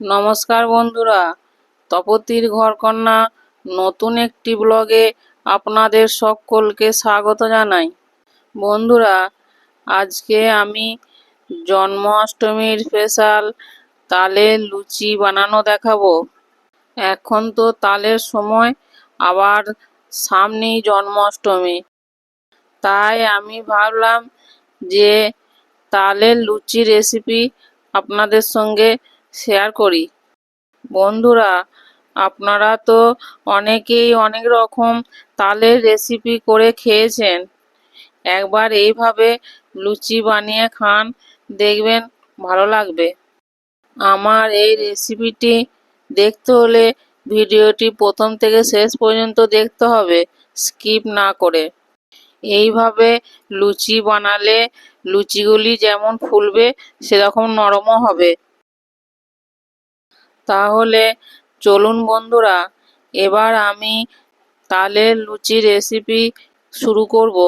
নমস্কার বন্ধুরা, তপতির ঘরকন্যা নতুন একটি ব্লগে আপনাদের সকলকে স্বাগত জানাই। বন্ধুরা, আজকে আমি জন্মাষ্টমীর স্পেশাল তালের লুচি বানানো দেখাবো। এখন তো তালের সময়, আবার সামনেই জন্মাষ্টমী। তাই আমি ভাবলাম যে তালের লুচি রেসিপি আপনাদের সঙ্গে শেয়ার করি। বন্ধুরা, আপনারা তো অনেকেই অনেক রকম তালের রেসিপি করে খেয়েছেন। একবার এইভাবে লুচি বানিয়ে খান, দেখবেন ভালো লাগবে। আমার এই রেসিপিটি দেখতে হলে ভিডিওটি প্রথম থেকে শেষ পর্যন্ত দেখতে হবে স্কিপ না করে। এইভাবে লুচি বানালে লুচিগুলি যেমন ফুলবে, সেরকম নরমও হবে। তাহলে চলুন বন্ধুরা, এবার আমি তালের লুচি রেসিপি শুরু করব।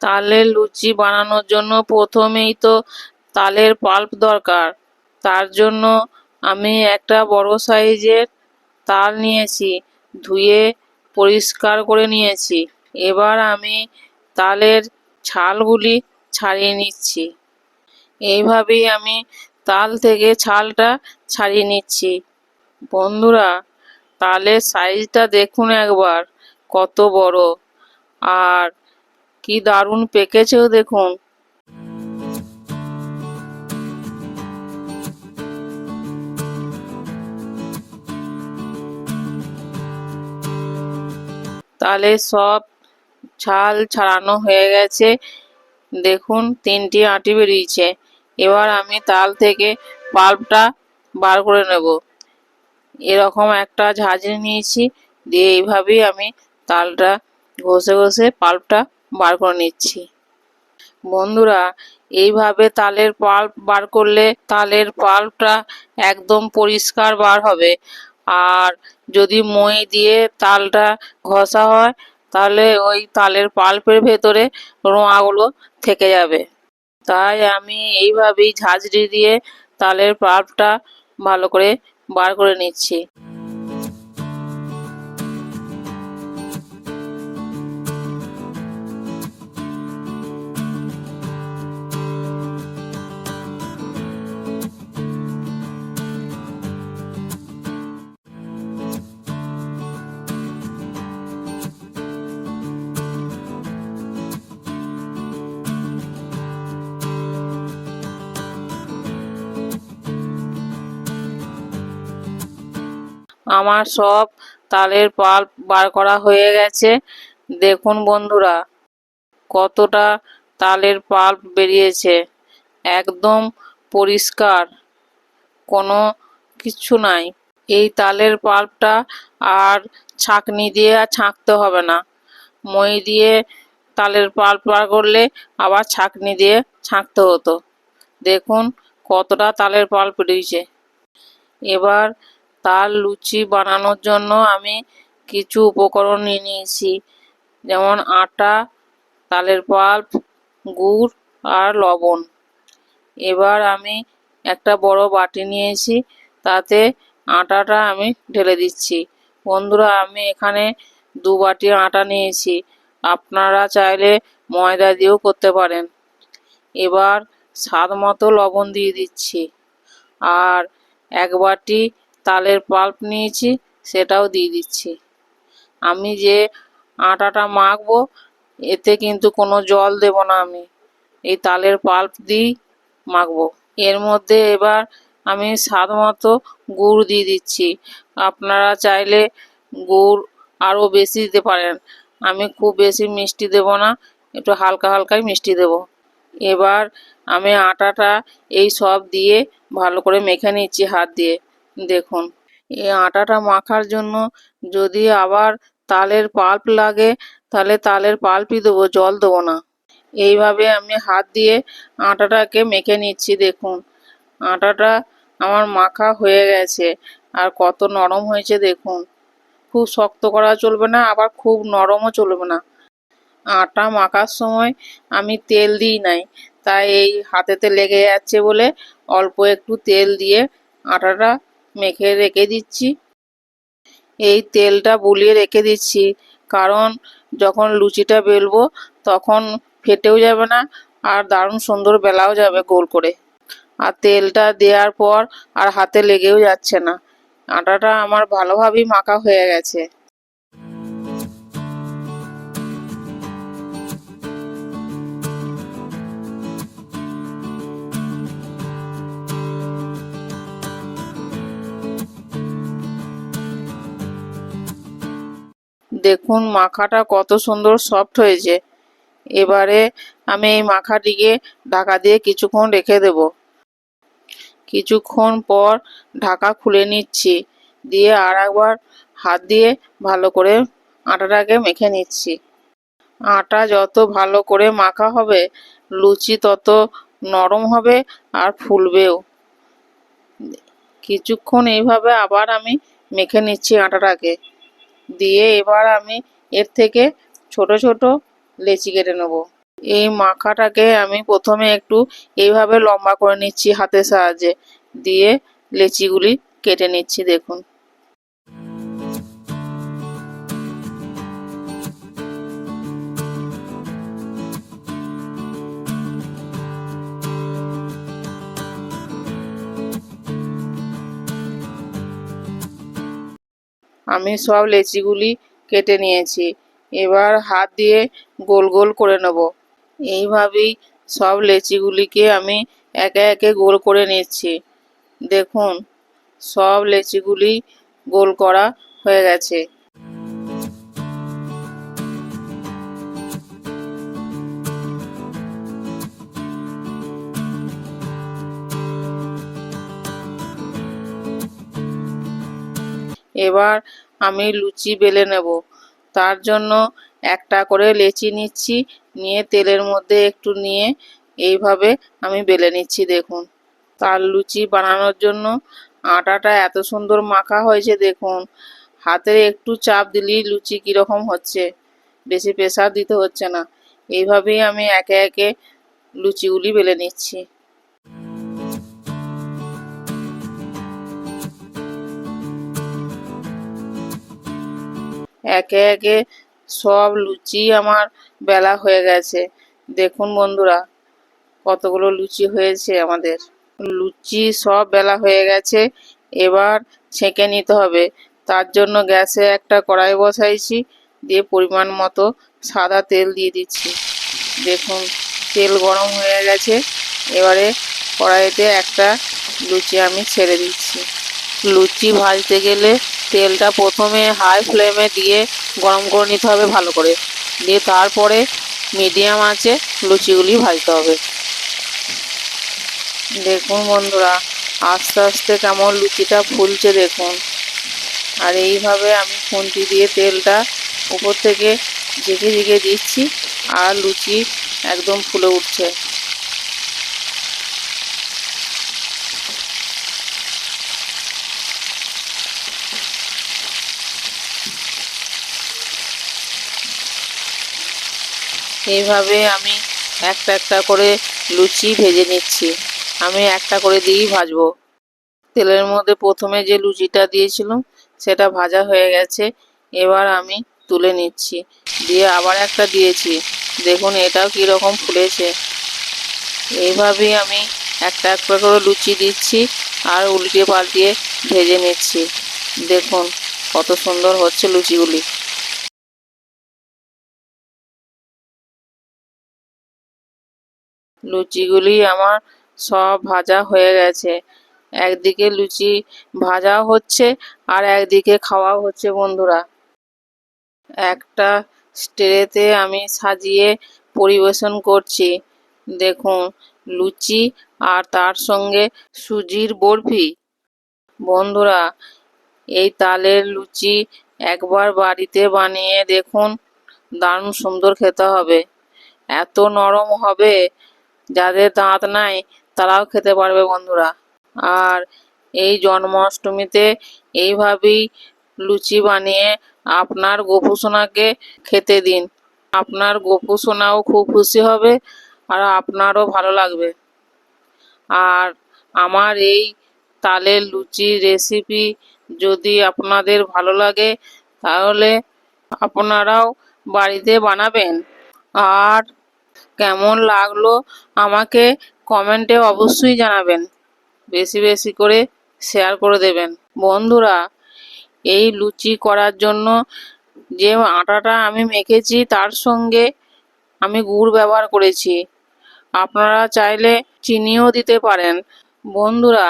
তালের লুচি বানানোর জন্য প্রথমেই তো তালের পাল্প দরকার। তার জন্য আমি একটা বড় সাইজের তাল নিয়েছি, ধুয়ে পরিষ্কার করে নিয়েছি। এবার আমি তালের ছালগুলি ছাড়িয়ে নিচ্ছি। এইভাবেই আমি তাল থেকে ছালটা ছাড়িয়ে নিচ্ছি। বন্ধুরা, তালের সাইজটা দেখুন একবার, কত বড়। আর কি দারুণ পেকেছেও দেখুন। তাহলে সব ছাল ছাড়ানো হয়ে গেছে। দেখুন, তিনটি আঁটি বেরিয়েছে। এবার আমি তাল থেকে পাল্পটা বার করে নেব। এরকম একটা ঝাঁঝরি নিয়েছি, দিয়ে এইভাবেই আমি তালটা ঘষে ঘষে পাল্পটা বার করে নিচ্ছি। বন্ধুরা, এইভাবে তালের পাল্প বার করলে তালের পাল্পটা একদম পরিষ্কার বার হবে। আর যদি মই দিয়ে তালটা ঘষা হয়, তাহলে ওই তালের পাল্পের ভেতরে রোঁয়াগুলো থেকে যাবে। তাই আমি এইভাবেই ঝাঁঝরি দিয়ে তালের পাল্পটা ভালো করে বার করে নিচ্ছি। আমার সব তালের পাল্প বার করা হয়ে গেছে। দেখুন বন্ধুরা, কতটা তালের পাল্প বেরিয়েছে। একদম পরিষ্কার, কোনো কিছু নাই। এই তালের পাল্পটা আর ছাঁকনি দিয়ে আর ছাঁকতে হবে না। মই দিয়ে তালের পাল্প বার করলে আবার ছাঁকনি দিয়ে ছাঁকতে হতো। দেখুন কতটা তালের পাল্প বেরিয়েছে। এবার তাল লুচি বানানোর জন্য আমি কিছু উপকরণ নিয়ে নিয়েছি। যেমন আটা, তালের পাল্প, গুড় আর লবণ। এবার আমি একটা বড় বাটি নিয়েছি, তাতে আটাটা আমি ঢেলে দিচ্ছি। বন্ধুরা, আমি এখানে দু বাটি আটা নিয়েছি। আপনারা চাইলে ময়দা দিয়েও করতে পারেন। এবার স্বাদ মতো লবণ দিয়ে দিচ্ছি। আর এক বাটি তালের পাল্প নিয়েছি, সেটাও দিয়ে দিচ্ছি। আমি যে আটাটা মাখবো, এতে কিন্তু কোনো জল দেব না আমি। এই তালের পাল্প দিই মাখবো। এর মধ্যে এবার আমি মতো গুড় দিয়ে দিচ্ছি। আপনারা চাইলে গুড় আরও বেশি দিতে পারেন। আমি খুব বেশি মিষ্টি দেব না, একটু হালকা হালকাই মিষ্টি দেব। এবার আমি আটাটা এই সব দিয়ে ভালো করে মেখে নিচ্ছি হাত দিয়ে। দেখুন, এই আটাটা মাখার জন্য যদি আবার তালের পাল্প লাগে, তাহলে তালের পাল্পই দেবো, জল দেবো না। এইভাবে আমি হাত দিয়ে আটাটাকে মেখে নিচ্ছি, দেখুন। আটাটা আমার মাখা হয়ে গেছে, আর কত নরম হয়েছে, দেখুন। খুব শক্ত করা চলবে না, আবার খুব নরমও চলবে না। আটা মাখার সময় আমি তেল দিই নাই, তাই এই হাতেতে লেগে যাচ্ছে বলে অল্প একটু তেল দিয়ে আটাটা মেখে রেখে দিচ্ছি। এই তেলটা বুলিয়ে রেখে দিচ্ছি। কারণ যখন লুচিটা বেলবো তখন ফেটেও যাবে না আর দারুণ সুন্দর বেলাও যাবে গোল করে। আর তেলটা দেওয়ার পর আর হাতে লেগেও যাচ্ছে না। আটাটা আমার ভালোভাবেই মাখা হয়ে গেছে। দেখুন, মাখাটা কত সুন্দর সফট হয়েছে। এবারে আমি এই মাখাটিকে ঢাকা দিয়ে কিছুক্ষণ রেখে দেব। কিছুক্ষণ পর ঢাকা খুলে নিচ্ছি। দিয়ে আর একবার হাত দিয়ে ভালো করে আটাটাকে মেখে নিচ্ছি। আটা যত ভালো করে মাখা হবে, লুচি তত নরম হবে আর ফুলবেও। কিছুক্ষণ এইভাবে আবার আমি মেখে নিচ্ছি আটাটাকে। দিয়ে এবার আমি এর থেকে ছোট ছোট লেচি কেটে নেব। এই মাখাটাকে আমি প্রথমে একটু এইভাবে লম্বা করে নিচ্ছি হাতের সাহায্যে। দিয়ে লেচিগুলি কেটে নিচ্ছি, দেখুন। আমি সব লেচিগুলি কেটে নিয়েছি। এবার হাত দিয়ে গোল গোল করে নেব। এইভাবেই সব লেচিগুলিকে আমি একে একে গোল করে নিচ্ছি। দেখুন, সব লেচিগুলি গোল করা হয়ে গেছে। এবার আমি লুচি বেলে নেব। তার জন্য একটা করে লেচি নিচ্ছি, নিয়ে তেলের মধ্যে একটু নিয়ে এইভাবে আমি বেলে নিচ্ছি, দেখুন। তার লুচি বানানোর জন্য আটাটা এত সুন্দর মাখা হয়েছে, দেখুন। হাতে একটু চাপ দিলেই লুচি কীরকম হচ্ছে, বেশি প্রেসার দিতে হচ্ছে না। এইভাবেই আমি একে একে লুচিগুলি বেলে নিচ্ছি। একে একে সব লুচি আমার বেলা হয়ে গেছে। দেখুন বন্ধুরা, কতগুলো লুচি হয়েছে আমাদের। লুচি সব বেলা হয়ে গেছে, এবার ছেঁকে নিতে হবে। তার জন্য গ্যাসে একটা কড়াই বসাইছি, দিয়ে পরিমাণ মতো সাদা তেল দিয়ে দিচ্ছি। দেখুন, তেল গরম হয়ে গেছে, এবারে কড়াইতে একটা লুচি আমি ছেড়ে দিচ্ছি। লুচি ভাজতে গেলে তেলটা প্রথমে হাই ফ্লেমে দিয়ে গরম করে নিতে হবে ভালো করে। দিয়ে তারপরে মিডিয়াম আঁচে লুচিগুলি ভাজতে হবে। দেখুন বন্ধুরা, আস্তে আস্তে কেমন লুচিটা ফুলছে দেখুন। আর এইভাবে আমি খুন্তি দিয়ে তেলটা উপর থেকে ঝেঁকে ঝেঁকে দিচ্ছি, আর লুচি একদম ফুলে উঠছে। এইভাবে আমি একটা একটা করে লুচি ভেজে নিচ্ছি। আমি একটা করে দিয়েই ভাজবো। তেলের মধ্যে প্রথমে যে লুচিটা দিয়েছিলাম, সেটা ভাজা হয়ে গেছে। এবার আমি তুলে নিচ্ছি। দিয়ে আবার একটা দিয়েছি। দেখুন, এটাও কীরকম ফুলেছে। এইভাবেই আমি একটা একটা করে লুচি দিচ্ছি আর উল্টিয়ে পাল্টিয়ে ভেজে নিচ্ছি। দেখুন, কত সুন্দর হচ্ছে লুচিগুলি। লুচিগুলি আমার সব ভাজা হয়ে গেছে। একদিকে লুচি ভাজাও হচ্ছে আর একদিকে খাওয়াও হচ্ছে, বন্ধুরা। একটা স্ট্রেতে আমি সাজিয়ে পরিবেশন করছি। দেখুন, লুচি আর তার সঙ্গে সুজির বরফি। বন্ধুরা, এই তালের লুচি একবার বাড়িতে বানিয়ে দেখুন, দারুণ সুন্দর খেতে হবে। এত নরম হবে যাদের দাঁত নাই, তারাও খেতে পারবে বন্ধুরা। আর এই জন্মাষ্টমীতে এইভাবেই লুচি বানিয়ে আপনার গোপুসোনাকে খেতে দিন। আপনার গোপুসোনাও খুব খুশি হবে আর আপনারও ভালো লাগবে। আর আমার এই তালের লুচি রেসিপি যদি আপনাদের ভালো লাগে, তাহলে আপনারাও বাড়িতে বানাবেন। আর কেমন লাগল আমাকে কমেন্টে অবশ্যই জানাবেন। বেশি বেশি করে শেয়ার করে দেবেন। বন্ধুরা, এই লুচি করার জন্য যে আটাটা আমি মেখেছি তার সঙ্গে আমি গুড় ব্যবহার করেছি। আপনারা চাইলে চিনিও দিতে পারেন। বন্ধুরা,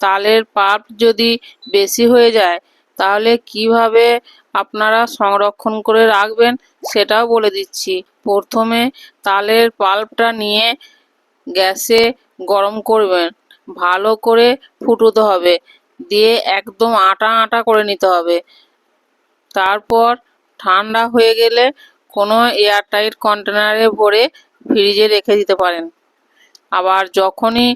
তালের পাপ যদি বেশি হয়ে যায়, তাহলে কীভাবে আপনারা সংরক্ষণ করে রাখবেন সেটাও বলে দিচ্ছি। প্রথমে তালের পাল্পটা নিয়ে গ্যাসে গরম করবেন। ভালো করে ফুটোতে হবে। দিয়ে একদম আটা আটা করে নিতে হবে। তারপর ঠান্ডা হয়ে গেলে কোনো এয়ারটাইট কন্টেনারে ভরে ফ্রিজে রেখে দিতে পারেন। আবার যখনই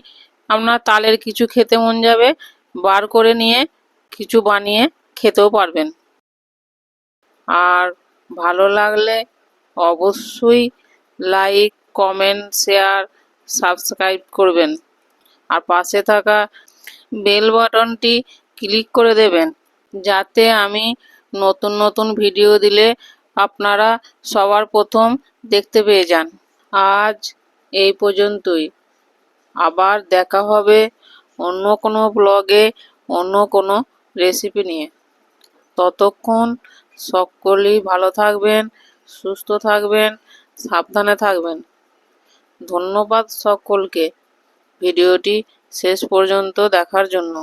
আপনার তালের কিছু খেতে মন যাবে, বার করে নিয়ে কিছু বানিয়ে খেতেও পারবেন। আর ভালো লাগলে অবশ্যই লাইক কমেন্ট শেয়ার সাবস্ক্রাইব করবেন। আর পাশে থাকা বেল বাটনটি ক্লিক করে দেবেন, যাতে আমি নতুন নতুন ভিডিও দিলে আপনারা সবার প্রথম দেখতে পেয়ে যান। আজ এই পর্যন্তই। আবার দেখা হবে অন্য কোনো ব্লগে অন্য কোনো রেসিপি নিয়ে। ততক্ষণ সকলেই ভালো থাকবেন সুস্থ থাকবেন সাবধানে থাকবেন। ধন্যবাদ সকলকে। ভিডিওটি শেষ পর্যন্ত দেখার জন্য।